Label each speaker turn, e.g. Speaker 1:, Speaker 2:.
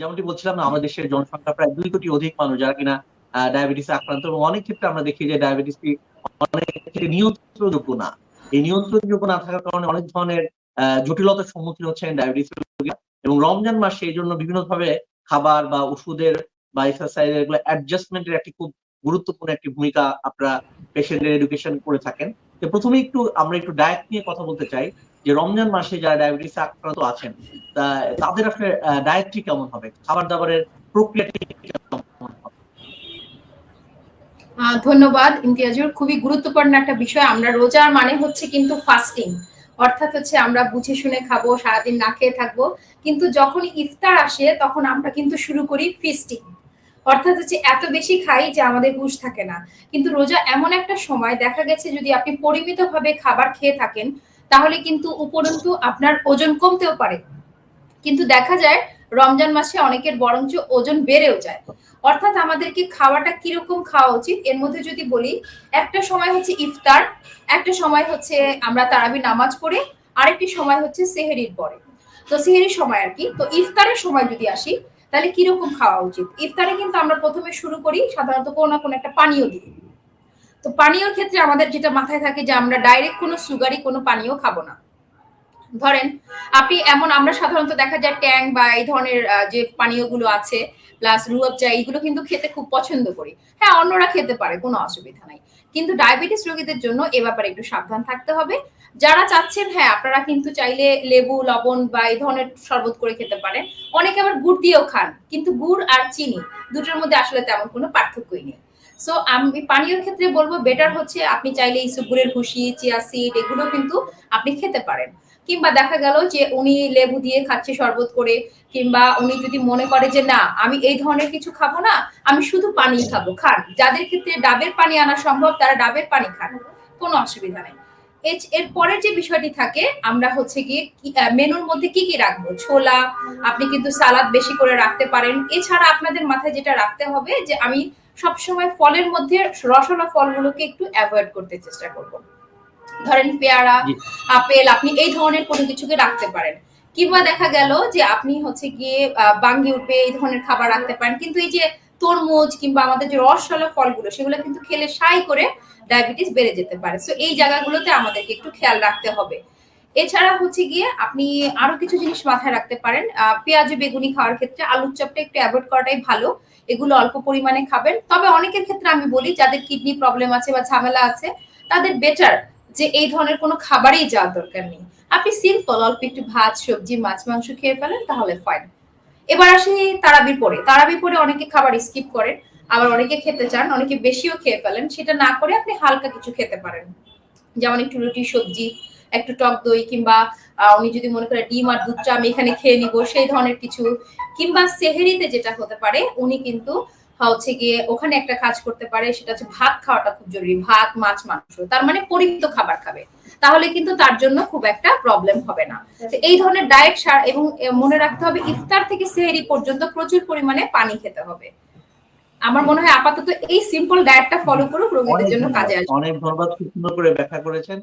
Speaker 1: যেমনটি বলছিলাম না, আমাদের দেশের জনসংখ্যা প্রায় দুই কোটি অধিক মানুষ যারা কিনা ডায়াবেটিস আক্রান্ত এবং অনেক ক্ষেত্রে আমরা দেখি যে ডায়াবেটিস অনেক ক্ষেত্রে নিয়ন্ত্রণযোগ্য না। এই নিয়ন্ত্রণযোগ্য না থাকার কারণে অনেক ধরনের জটিলতার সম্মুখীন হচ্ছেন ডায়াবেটিস এবং রমজান মাসে এই জন্য বিভিন্ন ভাবে খাবার বা ওষুধের বা এক্সারসাইজ এগুলো অ্যাডজাস্টমেন্টের একটি খুব গুরুত্বপূর্ণ একটি ভূমিকা আপনারা পেশেন্টের এডুকেশন করে থাকেন। তো প্রথমে একটু আমরা একটু ডায়েট নিয়ে কথা বলতে চাই। যে রমজান মাসে যারা ডায়াবেটিস আক্রান্ত আছেন তাদের আসলে ডায়েটটি কেমন হবে? খাবার দাবারের প্রক্রিয়াটি কেমন হবে?
Speaker 2: ধন্যবাদ, ইমতিয়াজুর। খুবই গুরুত্বপূর্ণ একটা বিষয়। আমরা রোজার মানে হচ্ছে কিন্তু ফাস্টিং অর্থাৎ হচ্ছে আমরা বুঝে শুনে খাব, সারাদিন না খেয়ে থাকব। কিন্তু যখন ইফতার আসে, তখন আমরা কিন্তু শুরু করি ফিস্টিং অর্থাৎ হচ্ছে এত বেশি খাই যে আমাদের হুঁশ থাকে না। কিন্তু রোজা এমন একটা সময়, দেখা গেছে যদি আপনি পরিমিতভাবে খাবার খেয়ে থাকেন তাহলে কিন্তু উপরন্তু আপনার ওজন কমতেও পারে। কিন্তু দেখা যায়, রমজান মাসে অনেকের বরঞ্চ ওজন বেড়েও যায়। অর্থাৎ আমাদেরকে খাওয়াটা কীরকম খাওয়া উচিত? এর মধ্যে যদি বলি, একটা সময় হচ্ছে ইফতার, একটা সময় হচ্ছে আমরা তারাবি নামাজ পড়ে, আরেকটি সময় হচ্ছে সেহেরির পরে। তো সেহেরির সময় আর কি। তো ইফতারের সময় যদি আসি, তাহলে কীরকম খাওয়া উচিত? ইফতারে কিন্তু আমরা প্রথমে শুরু করি সাধারণত কোনো না কোনো একটা পানীয় দিয়ে। তো পানীয়র ক্ষেত্রে আমাদের যেটা মাথায় থাকে যে আমরা ডাইরেক্ট কোনো সুগারি কোনো পানীয় খাব না। ধরেন, আপনি এমন আমরা সাধারণত দেখা যায় ট্যাং বা এই ধরনের যে পানীয়গুলো আছে প্লাস রুয়াবজা এইগুলো কিন্তু খেতে খুব পছন্দ করি। হ্যাঁ অন্যরা খেতে পারে, কোনো অসুবিধা নাই। কিন্তু ডায়াবেটিস রোগীদের জন্য এ ব্যাপারে একটু সাবধান থাকতে হবে। যারা চাচ্ছেন হ্যাঁ আপনারা কিন্তু চাইলে লেবু, লবণ বা এই ধরনের শরবত করে খেতে পারেন। অনেকে আবার গুড় দিয়েও খান, কিন্তু গুড় আর চিনি, দুটোর মধ্যে আসলে তেমন কোনো পার্থক্যই নেই। সো আমি পানীয়র ক্ষেত্রে বলব বেটার হচ্ছে আপনি চাইলে ইসুগুরের হুসি চিয়া সিড এগুলো কিন্তু আপনি খেতে পারেন। কিংবা দেখা গেল যে উনি লেবু দিয়ে খাচ্ছে শরবত করে, কিংবা উনি যদি মনে করে যে না, আমি এই ধরনের কিছু খাব না, আমি শুধু পানি খাব, খান। যাদের ক্ষেত্রে ডাবের পানি আনা সম্ভব, তারা ডাবের পানি খান, কোনো অসুবিধা নেই। এর- পরের যে বিষয়টি থাকে, আমরা হচ্ছে গিয়ে মেনুর মধ্যে কি কি রাখব? ছোলা, আপনি কিন্তু সালাদ বেশি করে রাখতে পারেন। এছাড়া আপনাদের মাথায় যেটা রাখতে হবে যে আমি সবসময় ফলের মধ্যে রসলা ফলগুলোকে একটু অ্যাভয়েড করতে চেষ্টা করব। ধরেন পেয়ারা আপেল আপনি এই ধরনের কোনো কিছুকে রাখতে পারেন। কিংবা দেখা গেল যে আপনি হচ্ছে গিয়ে আহ, বাঙ্গি উঠবে এই ধরনের খাবার রাখতে পারেন। কিন্তু এই যে তরমুজ কিংবা আমাদের যে রসলা ফলগুলো সেগুলো কিন্তু খেলে সাই করে ডায়াবেটিস বেড়ে যেতে পারে। সো এই জায়গাগুলোতে আমাদেরকে একটু খেয়াল রাখতে হবে। এছাড়া হচ্ছে গিয়ে আপনি আরও কিছু জিনিস মাথায় রাখতে পারেন। পেঁয়াজ বেগুনি খাওয়ার ক্ষেত্রে আলুর চপটা একটু অ্যাভয়েড করাটাই ভালো। এগুলো অল্প পরিমাণে খাবেন। তবে অনেকের ক্ষেত্রে আমি বলি, যাদের কিডনি প্রবলেম আছে বা ঝামেলা আছে, তাদের বেটার যে এই ধরনের কোনো খাবারই যাওয়ার দরকার নেই। আপনি সিম্পল অল্প একটু ভাত, সবজি, মাছ, মাংস খেয়ে ফেলেন, তাহলে ফাইন এবার আসি তারাবির পরে। তারাবির পরে অনেকে খাবার স্কিপ করেন, আবার অনেকে খেতে চান, অনেকে বেশিও খেয়ে ফেলেন। সেটা না করে আপনি হালকা কিছু খেতে পারেন। যেমন একটু রুটি, সবজি একটু টক দই কিংবা উনি যদি মনে করে ডিম আর দুধটা আমি এখানে খেয়ে নিব সেই ধরনের কিছু। কিংবা সেহেরিতে যেটা হতে পারে উনি কিন্তু হচ্ছে গিয়ে ওখানে একটা কাজ করতে পারে সেটা হচ্ছে ভাত খাওয়াটা খুব জরুরি। ভাত মাছ মাংস তার মানে পরিমিত খাবার খাবে। তাহলে কিন্তু তার জন্য খুব একটা প্রবলেম হবে না। এই ধরনের ডায়েট সার এবং মনে রাখতে হবে ইফতার থেকে সেহেরি পর্যন্ত প্রচুর পরিমাণে পানি খেতে হবে। আমার মনে হয় আপাতত এই সিম্পল ডায়েটটা ফলো করুক রোগীদের জন্য কাজে আসবে।
Speaker 1: অনেক ধন্যবাদ খুব সুন্দর করে ব্যাখ্যা করেছেন।